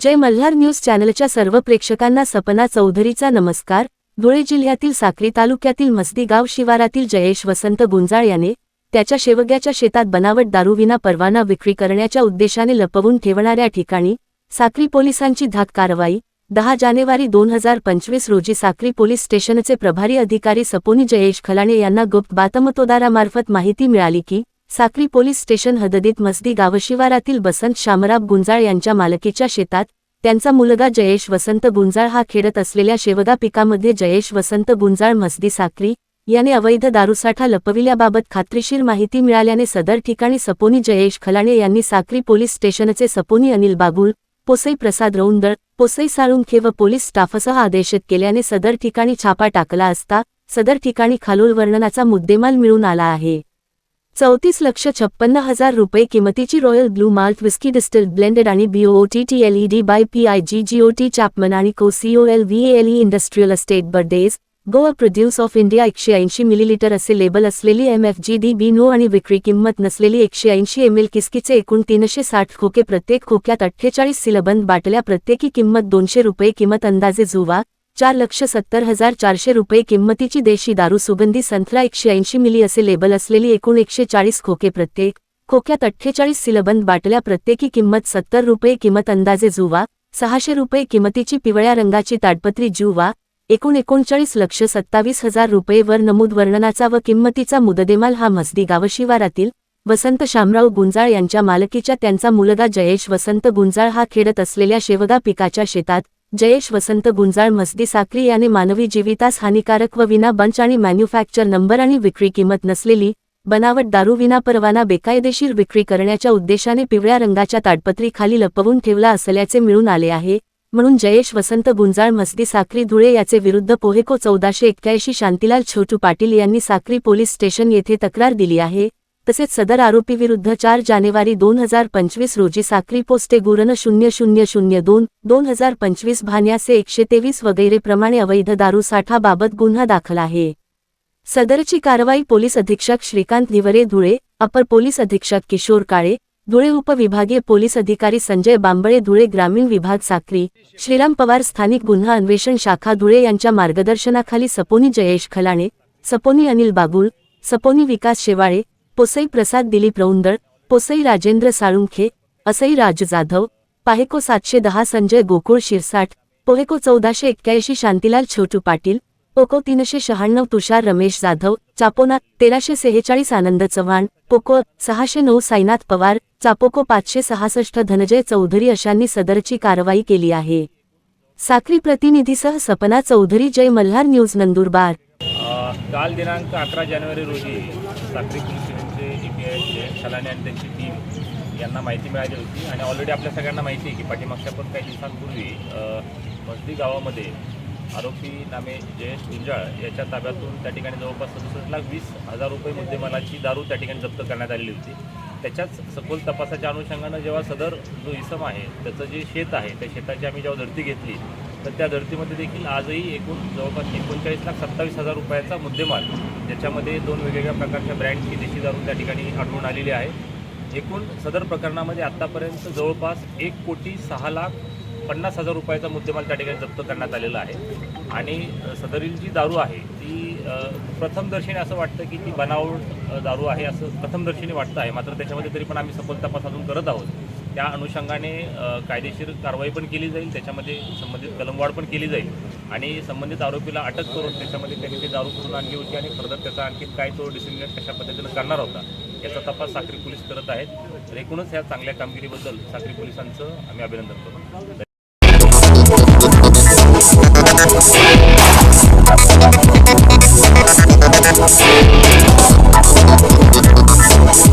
जय Malhar news चॅनलच्या सर्व प्रेक्षकांना सपना चौधरीचा नमस्कार. धुळे जिल्ह्यातील साक्री तालुक्यातील मसदी गाव शिवारातील जयेश वसंत गुंजाळ याने त्याच्या शेवग्याच्या शेतात बनावट दारूविना परवाना विक्री करण्याच्या उद्देशाने लपवून ठेवणाऱ्या ठिकाणी साक्री पोलिसांची धाक कारवाई. दहा जानेवारी दोन हजार पंचवीस रोजी साक्री पोलीस स्टेशनचे प्रभारी अधिकारी सपोनी जयेश खलाणे यांना गुप्त बातमतोदारामार्फत माहिती मिळाली की साक्री पोलीस स्टेशन हददीत मसदी गावशिवारातील बसंत शामराब गुंजाळ यांच्या मालकीच्या शेतात त्यांचा मुलगा जयेश वसंत गुंजाळ हा खेळत असलेल्या शेवगा पिकामध्ये जयेश वसंत गुंजाळ मसदी साक्री याने अवैध दारूसाठा लपविल्याबाबत खात्रीशीर माहिती मिळाल्याने सदर ठिकाणी सपोनी जयेश खलाणे यांनी साक्री पोलीस स्टेशनचे सपोनी अनिल बागुल पोसई प्रसाद रौंदळ पोसई साळुंखे व पोलीस स्टाफसह आदेशित केल्याने सदर ठिकाणी छापा टाकला असता सदर ठिकाणी खालोल वर्णनाचा मुद्देमाल मिळून आला आहे. चौतीस लक्ष छप्पन्न हजार रुपये किमतीची royal blue malt whisky distilled blended आणि BOT T L E D by P I G G O T Chapman आणि co C O L V L E industrial estate Bardez Goa produce of India एकशे ऐंशी millilitre असे label असलेली M F G D B no आणि विक्री किंमत नसलेली एकशे ऐंशी एम एल किसकीचे एकूण तीनशे साठ खोके प्रत्येक खोक्यात अठ्ठेचाळीस सिलबंद बाटल्या प्रत्येकी किंमत दोनशे रुपये किंमत अंदाजे जुवा चार लक्ष सत्तर हजार चारशे रुपये किंमतीची देशी दारू सुगंधी संत्रा एकशे ऐंशी मिली असे लेबल असलेली एकूण एकशे चाळीस खोके प्रत्येक खोक्यात अठ्ठेचाळीस सिलबंद बाटल्या प्रत्येकी किंमत सत्तर रुपये किंमत अंदाजे जुवा सहाशे रुपये किमतीची पिवळ्या रंगाची ताडपत्री जुवा एकूण एकोणचाळीस लक्ष सत्तावीस हजार रुपये वर नमूद वर्णनाचा व किंमतीचा मुददेमाल हा मसदी गावशिवारातील वसंत शामराव गुंजाळ यांच्या मालकीच्या त्यांचा मुलगा जयेश वसंत गुंजाळ हा खेडत असलेल्या शेवगा पिकाच्या शेतात जयेश वसंत गुंजाळ मसदी साक्री याने मानवी जीवितास हानिकारक व विना बंच आणि मॅन्युफॅक्चर नंबर आणि विक्री किंमत नसलेली बनावट दारू विना परवाना बेकायदेशीर विक्री करण्याच्या उद्देशाने पिवळ्या रंगाच्या ताडपत्री खाली लपवून ठेवला असल्याचे मिळून आले आहे म्हणून जयेश वसंत गुंजाळ मसदी साक्री धुळे याचे विरुद्ध पोहेको चौदाशे एक्क्याऐंशी शांतीलाल छोटू पाटील यांनी साक्री पोलीस स्टेशन येथे तक्रार दिली आहे तसेच सदर आरोपीविरुद्ध चार जानेवारी दोन हजार पंचवीस रोजी साक्री पोस्टे गुरन शून्य शून्य शून्य दोन दोन हजार पंचवीस भान्यासे एकशे तेवीस वगैरेप्रमाणे अवैध दारू साठाबाबत गुन्हा दाखल आहे. सदरची कारवाई पोलीस अधीक्षक श्रीकांत निवरे धुळे अपर पोलीस अधीक्षक किशोर काळे धुळे उपविभागीय पोलीस अधिकारी संजय बांबळे धुळे ग्रामीण विभाग साक्री श्रीराम पवार स्थानिक गुन्हा अन्वेषण शाखा धुळे यांच्या मार्गदर्शनाखाली सपोनी जयेश खलाणे सपोनी अनिल बागुल सपोनी विकास शेवाळे पोसई प्रसाद दिलीप रौंदळ पोसई राजेंद्र साळुंखे असई राज जाधव पाहेको सातशे दहा संजय गोकुळ शिरसाठ पोहेको चौदाशे एक्क्याऐंशी शांतीलाल छोटू पाटील पोको तीनशे शहाण्णव तुषार रमेश जाधव चापोना तेराशे सेहेचाळीस आनंद चव्हाण पोको सहाशे नऊ साईनाथ पवार चापोको पाचशे सहासष्ट धनजय चौधरी अशांनी सदरची कारवाई केली आहे. साक्री प्रतिनिधीसह सपना चौधरी जय मल्हार न्यूज नंदुरबार. काल दिनांक अकरा जानेवारी रोजी साक्री पोलीस स्टेशनचे शलाने आणि त्यांची टीम यांना माहिती मिळाली होती. आणि ऑलरेडी आपल्या सगळ्यांना माहिती आहे की पाठीमागच्या पण काही दिवसांपूर्वी अ, मसदी गावामध्ये आरोपी नामे जयेश गुंजाळ याच्या ताब्यातून त्या ठिकाणी जवळपास सदुसष्ट लाख वीस हजार रुपये मुद्देमालाची दारू त्या ठिकाणी जप्त करण्यात आलेली होती. त्याच्याच सखोल तपासाच्या अनुषंगानं जेव्हा सदर जो इसम आहे त्याचं जे शेत आहे त्या शेताची आम्ही जेव्हा धरती घेतली तर त्या धर्तीमध्ये देखील आजही एकूण जवळपास एकोणचाळीस लाख सत्तावीस हजार रुपयाचा मुद्देमाल ज्याच्यामध्ये दोन वेगवेगळ्या प्रकारच्या ब्रँडची देशी दारू त्या ठिकाणी आढळून आलेली आहे. एकूण सदर प्रकरणामध्ये आत्तापर्यंत जवळपास एक कोटी सहा लाख पन्नास हजार रुपयाचा मुद्देमाल त्या ठिकाणी जप्त करण्यात आलेला आहे. आणि सदरील जी दारू आहे ती प्रथमदर्शनी असं वाटतं की ती बनावट दारू आहे असं प्रथमदर्शनी वाटतं आहे. मात्र त्याच्यामध्ये तरी पण आम्ही सखोल तपास अजून करत आहोत. त्या अनुषंगाने कायदेशीर कारवाई पण केली जाईल त्याच्यामध्ये संबंधित कलमवाढ पण केली जाईल. आणि संबंधित आरोपीला अटक करून त्याच्यामध्ये त्यांनी ते दारू करून आणली होती आणि फर्दर त्याचा आणखी काय तो डिसिमिनेट कशा पद्धतीनं करणार होता याचा तपास साक्री पोलीस करत आहेत. तर एकूणच ह्या चांगल्या कामगिरीबद्दल साक्री पोलिसांचं आम्ही अभिनंदन करतो.